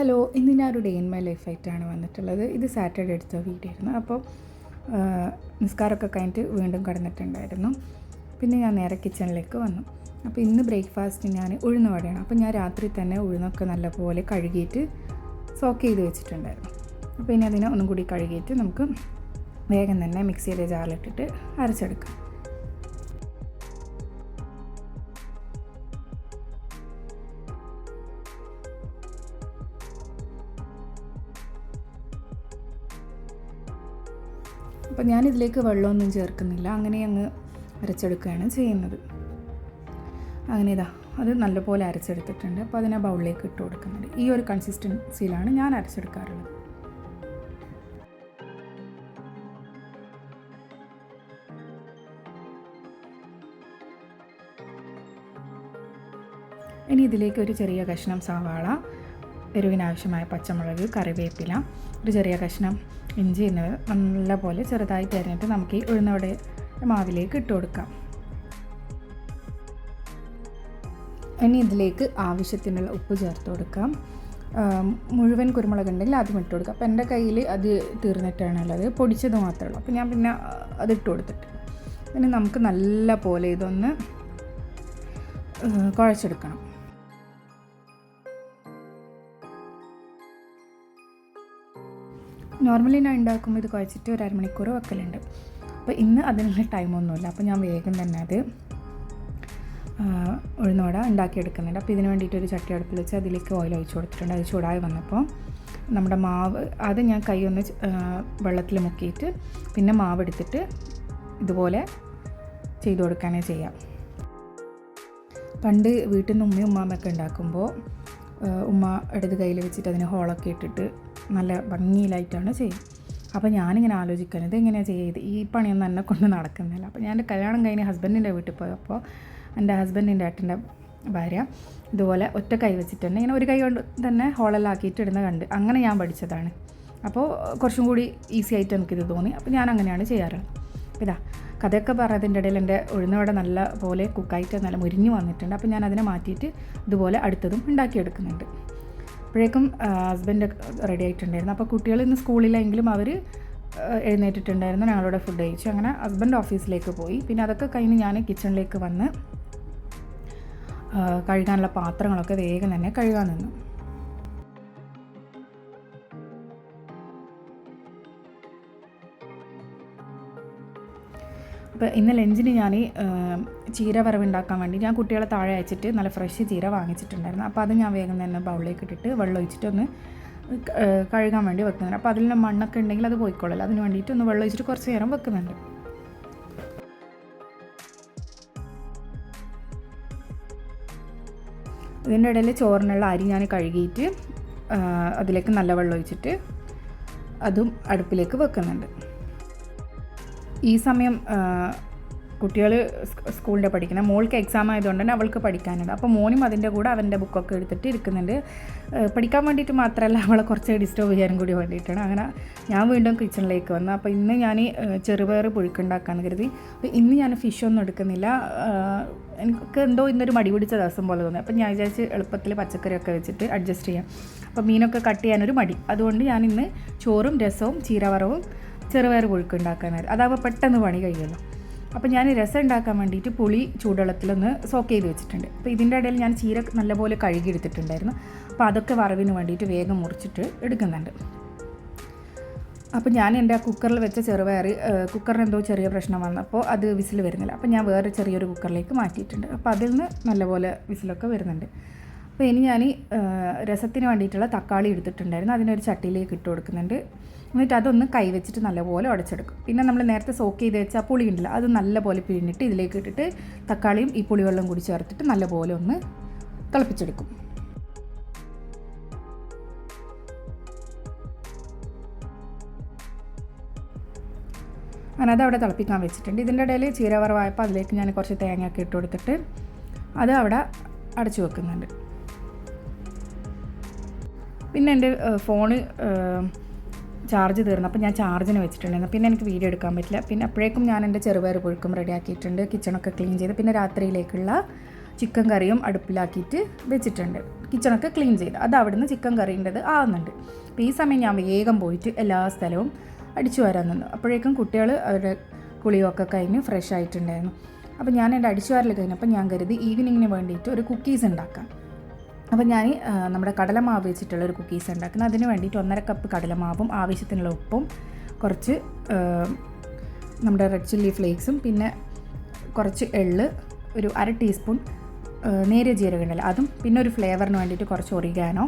Hello ഇന്ന് ഞാൻ day in my ലൈഫായിട്ടാണ് വന്നിട്ടുള്ളത്. ഇത് സാറ്റർഡേ എടുത്ത വീഡിയോ ആയിരുന്നു. അപ്പോൾ നിസ്കാരമൊക്കെ കഴിഞ്ഞിട്ട് വീണ്ടും കടന്നിട്ടുണ്ടായിരുന്നു. പിന്നെ ഞാൻ നേരെ കിച്ചണിലേക്ക് വന്നു. അപ്പോൾ ഇന്ന് ബ്രേക്ക്ഫാസ്റ്റ് ഞാൻ ഉഴുന്ന് വടയാണ് അപ്പോൾ ഞാൻ രാത്രി തന്നെ ഉഴുന്നൊക്കെ നല്ലപോലെ കഴുകിയിട്ട് സോക്ക് ചെയ്ത് വെച്ചിട്ടുണ്ടായിരുന്നു. അപ്പോൾ ഇനി അതിനെ ഒന്നും കൂടി കഴുകിയിട്ട് നമുക്ക് വേഗം തന്നെ മിക്സിയിലെ ജാറിലിട്ടിട്ട് അരച്ചെടുക്കാം. അപ്പോൾ ഞാനിതിലേക്ക് വെള്ളമൊന്നും ചേർക്കുന്നില്ല. അങ്ങനെ അങ്ങ് അരച്ചെടുക്കുകയാണ് ചെയ്യുന്നത്. അങ്ങനെ ഇതാ അത് നല്ലപോലെ അരച്ചെടുത്തിട്ടുണ്ട്. അപ്പോൾ അതിനെ ബൗളിലേക്ക് ഇട്ട് കൊടുക്കുന്നുണ്ട്. ഈ ഒരു കൺസിസ്റ്റൻസിയിലാണ് ഞാൻ അരച്ചെടുക്കാറുള്ളത്. ഇനി ഇതിലേക്ക് ഒരു ചെറിയ കഷ്ണം സവാള എരിവിനാവശ്യമായ പച്ചമുളക് കറിവേപ്പില ഒരു ചെറിയ കഷ്ണം ഇഞ്ചി എന്നിവ നല്ലപോലെ ചെറുതായി അരിഞ്ഞിട്ട് നമുക്ക് ഈ ഉഴുന്നവിടെ മാവിലേക്ക് ഇട്ട് കൊടുക്കാം. ഇനി ഇതിലേക്ക് ആവശ്യത്തിനുള്ള ഉപ്പ് ചേർത്ത് കൊടുക്കാം. മുഴുവൻ കുരുമുളക് ഉണ്ടെങ്കിൽ ആദ്യം ഇട്ട് കൊടുക്കാം. അപ്പോൾ എന്റെ കയ്യിൽ അത് തീർന്നിട്ടാണുള്ളത് പൊടിച്ചത് മാത്രമേ ഉള്ളൂ. അപ്പോൾ ഞാൻ പിന്നെ അത് ഇട്ട് കൊടുത്തിട്ട് ഇനി നമുക്ക് നല്ല പോലെ ഇതൊന്ന് കുഴച്ചെടുക്കണം. നോർമലി ഞാൻ ഉണ്ടാക്കുമ്പോൾ ഇത് കുഴച്ചിട്ട് ഒരു അരമണിക്കൂർ വെക്കലുണ്ട്. അപ്പോൾ ഇന്ന് അതിനുള്ള ടൈമൊന്നുമില്ല അപ്പോൾ ഞാൻ വേഗം തന്നെ അത് ഉഴുന്നോട ഉണ്ടാക്കിയെടുക്കുന്നുണ്ട്. അപ്പോൾ ഇതിന് വേണ്ടിയിട്ട് ഒരു ചട്ടി അടുപ്പിൽ വെച്ച് അതിലേക്ക് ഓയിൽ ഒഴിച്ചു കൊടുത്തിട്ടുണ്ട്. അത് ചൂടായി വന്നപ്പോൾ നമ്മുടെ മാവ് അത് ഞാൻ കൈ ഒന്ന് വെള്ളത്തിൽ മുക്കിയിട്ട് പിന്നെ മാവ് എടുത്തിട്ട് ഇതുപോലെ ചെയ്തു കൊടുക്കാനേ ചെയ്യാം പണ്ട് വീട്ടിൽ നിന്ന് ഉമ്മയും ഉമ്മാമൊക്കെ ഉണ്ടാക്കുമ്പോൾ ഉമ്മ ഇടത് കയ്യിൽ വെച്ചിട്ട് അതിന് ഹോളൊക്കെ ഇട്ടിട്ട് നല്ല ഭംഗിയിലായിട്ടാണ് ചെയ്യുക അപ്പോൾ ഞാനിങ്ങനെ ആലോചിക്കാൻ ഇത് എങ്ങനെയാണ് ചെയ്ത്? ഈ പണിയൊന്നും എന്നെ കൊണ്ട് നടക്കുന്നില്ല. അപ്പോൾ ഞാൻ കല്യാണം കഴിഞ്ഞ് ഹസ്ബൻഡിന്റെ വീട്ടിൽ പോയപ്പോൾ എന്റെ ഹസ്ബൻഡിന്റെ ഏട്ടന്റെ ഭാര്യ ഇതുപോലെ ഒറ്റ കൈ വെച്ചിട്ട് തന്നെ ഇങ്ങനെ ഒരു കൈ കൊണ്ട് തന്നെ ഹോളെല്ലാം ആക്കിയിട്ട് ഇടുന്ന കണ്ട് അങ്ങനെ ഞാൻ പഠിച്ചതാണ്. അപ്പോൾ കുറച്ചും കൂടി ഈസി ആയിട്ട് എനിക്കിത് തോന്നി. അപ്പോൾ ഞാൻ അങ്ങനെയാണ് ചെയ്യാറ്. ഇതാ കഥയൊക്കെ പറഞ്ഞതിന്റെ ഇടയിൽ എന്റെ ഉഴുന്നവട നല്ല പോലെ കുക്കായിട്ട് നല്ല മുരിഞ്ഞു വന്നിട്ടുണ്ട്. അപ്പോൾ ഞാൻ അതിനെ മാറ്റിയിട്ട് ഇതുപോലെ അടുത്തതും ഉണ്ടാക്കിയെടുക്കുന്നുണ്ട്. അപ്പോഴേക്കും ഹസ്ബൻഡ് റെഡി ആയിട്ടുണ്ടായിരുന്നു. അപ്പോൾ കുട്ടികൾ ഇന്ന് സ്കൂളിലെങ്കിലും അവർ എഴുന്നേറ്റിട്ടുണ്ടായിരുന്നു. ഞങ്ങളുടെ ഫുഡ് കഴിച്ചു. അങ്ങനെ ഹസ്ബൻഡ് ഓഫീസിലേക്ക് പോയി. പിന്നെ അതൊക്കെ കഴിഞ്ഞ് ഞാൻ കിച്ചണിലേക്ക് വന്ന് കഴുകാനുള്ള പാത്രങ്ങളൊക്കെ വേഗം തന്നെ കഴുകാൻ നിന്നു. അപ്പോൾ ഇന്ന് ലഞ്ചിന് ഞാൻ ചീര വറവുണ്ടാക്കാൻ വേണ്ടി ഞാൻ കുട്ടികളെ താഴെ അയച്ചിട്ട് നല്ല ഫ്രഷ് ചീര വാങ്ങിച്ചിട്ടുണ്ടായിരുന്നു. അപ്പോൾ അത് ഞാൻ വേഗം തന്നെ ബൗളിലേക്ക് ഇട്ടിട്ട് വെള്ളം ഒഴിച്ചിട്ട് ഒന്ന് കഴുകാൻ വേണ്ടി വെക്കുന്നുണ്ട്. അപ്പോൾ അതിൽ മണ്ണൊക്കെ ഉണ്ടെങ്കിൽ അത് പോയിക്കോളല്ലോ അതിന് വേണ്ടിയിട്ട് ഒന്ന് വെള്ളം ഒഴിച്ചിട്ട് കുറച്ച് നേരം വെക്കുന്നുണ്ട്. ഇതിന്റെ ഇടയിൽ ചോറിനുള്ള അരി ഞാൻ കഴുകിയിട്ട് അതിലേക്ക് നല്ല വെള്ളം ഒഴിച്ചിട്ട് അതും അടുപ്പിലേക്ക് വെക്കുന്നുണ്ട്. ഈ സമയം കുട്ടികൾ സ്കൂളിന്റെ പഠിക്കണം. മോൾക്ക് എക്സാം ആയതുകൊണ്ട് തന്നെ അവൾക്ക് പഠിക്കാനുണ്ട്. അപ്പോൾ മോനും അതിന്റെ കൂടെ അവന്റെ ബുക്കൊക്കെ എടുത്തിട്ട് ഇരിക്കുന്നുണ്ട്. പഠിക്കാൻ വേണ്ടിയിട്ട് മാത്രമല്ല അവളെ കുറച്ച് ഡിസ്റ്റർബ് ചെയ്യാനും കൂടി വേണ്ടിയിട്ടാണ്. അങ്ങനെ ഞാൻ വീണ്ടും കിച്ചണിലേക്ക് വന്നു. അപ്പോൾ ഇന്ന് ഞാൻ ചെറുപയർ പുഴുക്കുണ്ടാക്കാന്ന് കരുതി. അപ്പോൾ ഇന്ന് ഞാൻ ഫിഷ് ഒന്നും എടുക്കുന്നില്ല. എനിക്ക് എന്തോ ഇന്നൊരു മടി പിടിച്ച ദിവസം പോലെ തോന്നി. അപ്പോൾ ഞാൻ വിചാരിച്ച് എളുപ്പത്തിൽ പച്ചക്കറിയൊക്കെ വെച്ചിട്ട് അഡ്ജസ്റ്റ് ചെയ്യാം. അപ്പോൾ മീനൊക്കെ കട്ട് ചെയ്യാനൊരു മടി. അതുകൊണ്ട് ഞാൻ ഇന്ന് ചോറും രസവും ചീരവറവും ചെറുപയർ പുഴുക്ക് ഉണ്ടാക്കാനായിരുന്നു അതാകുമ്പോൾ പെട്ടെന്ന് പണി കഴിയുമല്ലോ. അപ്പോൾ ഞാൻ രസം ഉണ്ടാക്കാൻ വേണ്ടിയിട്ട് പുളി ചൂടുവെള്ളത്തിലൊന്ന് സോക്ക് ചെയ്ത് വെച്ചിട്ടുണ്ട്. അപ്പോൾ ഇതിന്റെ ഇടയിൽ ഞാൻ ചീര നല്ലപോലെ കഴുകി എടുത്തിട്ടുണ്ടായിരുന്നു അപ്പോൾ അതൊക്കെ വറവിന് വേണ്ടിയിട്ട് വേഗം മുറിച്ചിട്ട് എടുക്കുന്നുണ്ട്. അപ്പോൾ ഞാൻ എന്റെ ആ കുക്കറിൽ വെച്ച ചെറുപയർ കുക്കറിന് എന്തോ ചെറിയ പ്രശ്നം വന്നപ്പോൾ അത് വിസിൽ വരുന്നില്ല. അപ്പോൾ ഞാൻ വേറെ ചെറിയൊരു കുക്കറിലേക്ക് മാറ്റിയിട്ടുണ്ട്. അപ്പോൾ അതിൽ നിന്ന് നല്ലപോലെ വിസിലൊക്കെ വരുന്നുണ്ട്. അപ്പോൾ ഇനി ഞാൻ രസത്തിന് വേണ്ടിയിട്ടുള്ള തക്കാളി എടുത്തിട്ടുണ്ടായിരുന്നു. അതിനൊരു ചട്ടിയിലേക്ക് ഇട്ട് കൊടുക്കുന്നുണ്ട്. എന്നിട്ട് അതൊന്ന് കൈവച്ചിട്ട് നല്ലപോലെ ഉടച്ചെടുക്കും. പിന്നെ നമ്മൾ നേരത്തെ സോക്ക് ചെയ്ത് വെച്ചാൽ പുളി ഉണ്ടല്ലോ അത് നല്ലപോലെ പിഴിഞ്ഞിട്ട് ഇതിലേക്ക് ഇട്ടിട്ട് തക്കാളിയും ഈ പുളിവെള്ളം കൂടി ചേർത്തിട്ട് നല്ലപോലെ ഒന്ന് തിളപ്പിച്ചെടുക്കും. ഞാനത് അവിടെ തിളപ്പിക്കാൻ വെച്ചിട്ടുണ്ട്. ഇതിന്റെ ഇടയിൽ ചീരവറവായപ്പോൾ അതിലേക്ക് ഞാൻ കുറച്ച് തേങ്ങയൊക്കെ ഇട്ട് കൊടുത്തിട്ട് അത് അവിടെ അടച്ചു വെക്കുന്നുണ്ട്. പിന്നെ എന്റെ ഫോണ് ചാർജ് തീർന്നു. അപ്പോൾ ഞാൻ ചാർജിന് വെച്ചിട്ടുണ്ടായിരുന്നു. പിന്നെ എനിക്ക് വീഡിയോ എടുക്കാൻ പറ്റില്ല. പിന്നെ അപ്പോഴേക്കും ഞാൻ എന്റെ ചെറുപയർ പുഴുക്കും റെഡിയാക്കിയിട്ടുണ്ട്. കിച്ചണൊക്കെ ക്ലീൻ ചെയ്ത് പിന്നെ രാത്രിയിലേക്കുള്ള ചിക്കൻ കറിയും അടുപ്പിലാക്കിയിട്ട് വെച്ചിട്ടുണ്ട്. കിച്ചണൊക്കെ ക്ലീൻ ചെയ്ത്. അത് അവിടുന്ന് ചിക്കൻ കറീന്റെത് ആവുന്നുണ്ട്. അപ്പോൾ ഈ സമയം ഞാൻ വേഗം പോയിട്ട് എല്ലാ സ്ഥലവും അടിച്ചു വരാൻ നിന്നു. അപ്പോഴേക്കും കുട്ടികൾ അവരുടെ കുളിയൊക്കെ കഴിഞ്ഞ് ഫ്രഷ് ആയിട്ടുണ്ടായിരുന്നു. അപ്പോൾ ഞാൻ എന്റെ അടിച്ചു വരൽ കഴിഞ്ഞപ്പോൾ ഞാൻ കരുതി ഈവനിങ്ങിന് വേണ്ടിയിട്ട് ഒരു കുക്കീസ് ഉണ്ടാക്കാം. അപ്പോൾ ഞാൻ നമ്മുടെ കടലമാവ് വെച്ചിട്ടുള്ള ഒരു കുക്കീസ് ഉണ്ടാക്കുന്നത്. അതിന് വേണ്ടിയിട്ട് ഒന്നര കപ്പ് കടലമാവും ആവശ്യത്തിനുള്ള ഉപ്പും കുറച്ച് നമ്മുടെ റെഡ് ചില്ലി ഫ്ലേക്സും പിന്നെ കുറച്ച് എള്ള് ഒരു അര ടീസ്പൂൺ നേരിയ ജീരകം ഉണ്ടല്ലോ അതും പിന്നെ ഒരു ഫ്ലേവറിന് വേണ്ടിയിട്ട് കുറച്ച് ഒറിഗാനോ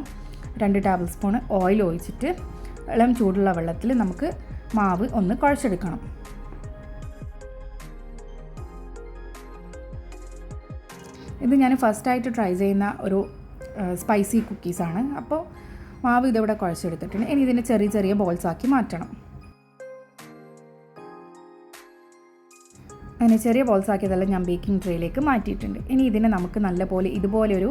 രണ്ട് ടേബിൾ സ്പൂൺ ഓയിൽ ഒഴിച്ചിട്ട് ഇളം ചൂടുള്ള വെള്ളത്തിൽ നമുക്ക് മാവ് ഒന്ന് കുഴച്ചെടുക്കണം. ഇത് ഞാൻ ഫസ്റ്റായിട്ട് ട്രൈ ചെയ്യുന്ന ഒരു സ്പൈസി കുക്കീസാണ് അപ്പോൾ മാവ് ഇതിവിടെ കുഴച്ചെടുത്തിട്ടുണ്ട്. ഇനി ഇതിനെ ചെറിയ ചെറിയ ബോൾസ് ആക്കി മാറ്റണം. അങ്ങനെ ചെറിയ ബോൾസ് ആക്കിയതെല്ലാം ഞാൻ ബേക്കിംഗ് ട്രേയിലേക്ക് മാറ്റിയിട്ടുണ്ട്. ഇനി ഇതിനെ നമുക്ക് നല്ലപോലെ ഇതുപോലെ ഒരു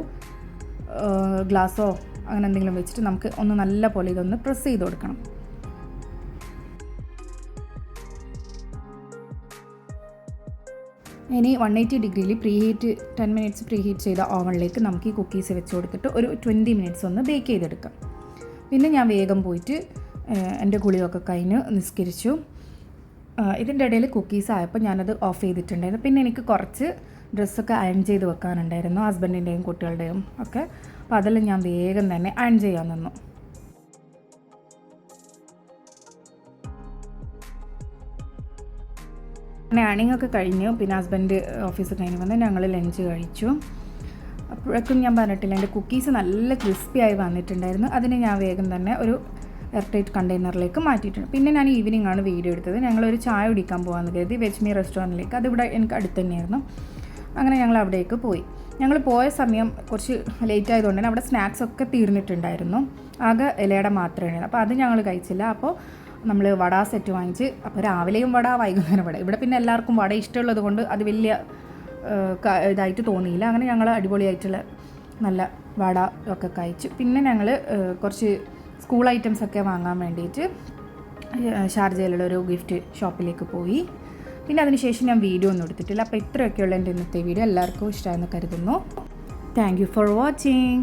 ഗ്ലാസ്സോ അങ്ങനെ എന്തെങ്കിലും വെച്ചിട്ട് നമുക്ക് ഒന്ന് നല്ലപോലെ ഇതൊന്ന് പ്രസ് ചെയ്ത് കൊടുക്കണം. ഇനി വൺ എയ്റ്റി ഡിഗ്രിയിൽ preheat ten minutes preheat ചെയ്ത ഓവനിലേക്ക് നമുക്ക് ഈ കുക്കീസ് വെച്ച് കൊടുത്തിട്ട് ഒരു ട്വന്റി മിനിറ്റ്സ് ഒന്ന് ബേക്ക് ചെയ്തെടുക്കാം. പിന്നെ ഞാൻ വേഗം പോയിട്ട് എന്റെ കുളിയൊക്കെ കഴിഞ്ഞ് നിസ്കരിച്ചു. ഇതിന്റെ ഇടയിൽ കുക്കീസ് ആയപ്പോൾ ഞാനത് ഓഫ് ചെയ്തിട്ടുണ്ടായിരുന്നു. പിന്നെ എനിക്ക് കുറച്ച് ഡ്രസ്സൊക്കെ അയൺ ചെയ്ത് വെക്കാനുണ്ടായിരുന്നു ഹസ്ബൻഡിന്റെയും കുട്ടികളുടെയും ഒക്കെ. അപ്പോൾ അതെല്ലാം ഞാൻ വേഗം തന്നെ അയൺ ചെയ്യാൻ നിന്നു. അങ്ങനെ അണിങ് ഒക്കെ കഴിഞ്ഞു. പിന്നെ ഹസ്ബൻഡ് ഓഫീസ് കഴിഞ്ഞ് വന്ന് ഞങ്ങൾ ലഞ്ച് കഴിച്ചു. അപ്പോഴേക്കും ഞാൻ പറഞ്ഞിട്ടില്ല എന്റെ കുക്കീസ് നല്ല ക്രിസ്പി ആയി വന്നിട്ടുണ്ടായിരുന്നു. അതിന് ഞാൻ വേഗം തന്നെ ഒരു എയർടൈറ്റ് കണ്ടെയ്നറിലേക്ക് മാറ്റിയിട്ടുണ്ട്. പിന്നെ ഞാൻ ഈവനിങ് ആണ് വീഡിയോ എടുത്തത്. ഞങ്ങളൊരു ചായ കുടിക്കാൻ പോകാമെന്ന് കരുതി വെജ്മി റെസ്റ്റോറന്റിലേക്ക് അതിവിടെ എനിക്ക് അടുത്ത് തന്നെയായിരുന്നു. അങ്ങനെ ഞങ്ങൾ അവിടേക്ക് പോയി. ഞങ്ങൾ പോയ സമയം കുറച്ച് ലേറ്റ് ആയതുകൊണ്ട് തന്നെ അവിടെ സ്നാക്സ് ഒക്കെ തീർന്നിട്ടുണ്ടായിരുന്നു. ആകെ ഇലയുടെ മാത്രമേ അപ്പോൾ അത് ഞങ്ങൾ കഴിച്ചില്ല. അപ്പോൾ നമ്മൾ വട സെറ്റ് വാങ്ങിച്ച് അപ്പോൾ രാവിലെയും വട വൈകുന്നേരം വട. ഇവിടെ പിന്നെ എല്ലാവർക്കും വട ഇഷ്ടമുള്ളത് കൊണ്ട് അത് വലിയ ഇതായിട്ട് തോന്നിയില്ല. അങ്ങനെ ഞങ്ങൾ അടിപൊളിയായിട്ടുള്ള നല്ല വട ഒക്കെ കഴിച്ചു. പിന്നെ ഞങ്ങൾ കുറച്ച് സ്കൂൾ ഐറ്റംസ് ഒക്കെ വാങ്ങാൻ വേണ്ടിയിട്ട് ഷാർജയിലുള്ള ഒരു ഗിഫ്റ്റ് ഷോപ്പിലേക്ക് പോയി. പിന്നെ അതിനുശേഷം ഞാൻ വീഡിയോ ഒന്നും എടുത്തിട്ടില്ല. അപ്പോൾ ഇത്രയൊക്കെയുള്ള എന്റെ ഇന്നത്തെ വീഡിയോ എല്ലാവർക്കും ഇഷ്ടമായെന്ന് കരുതുന്നു. Thank you for watching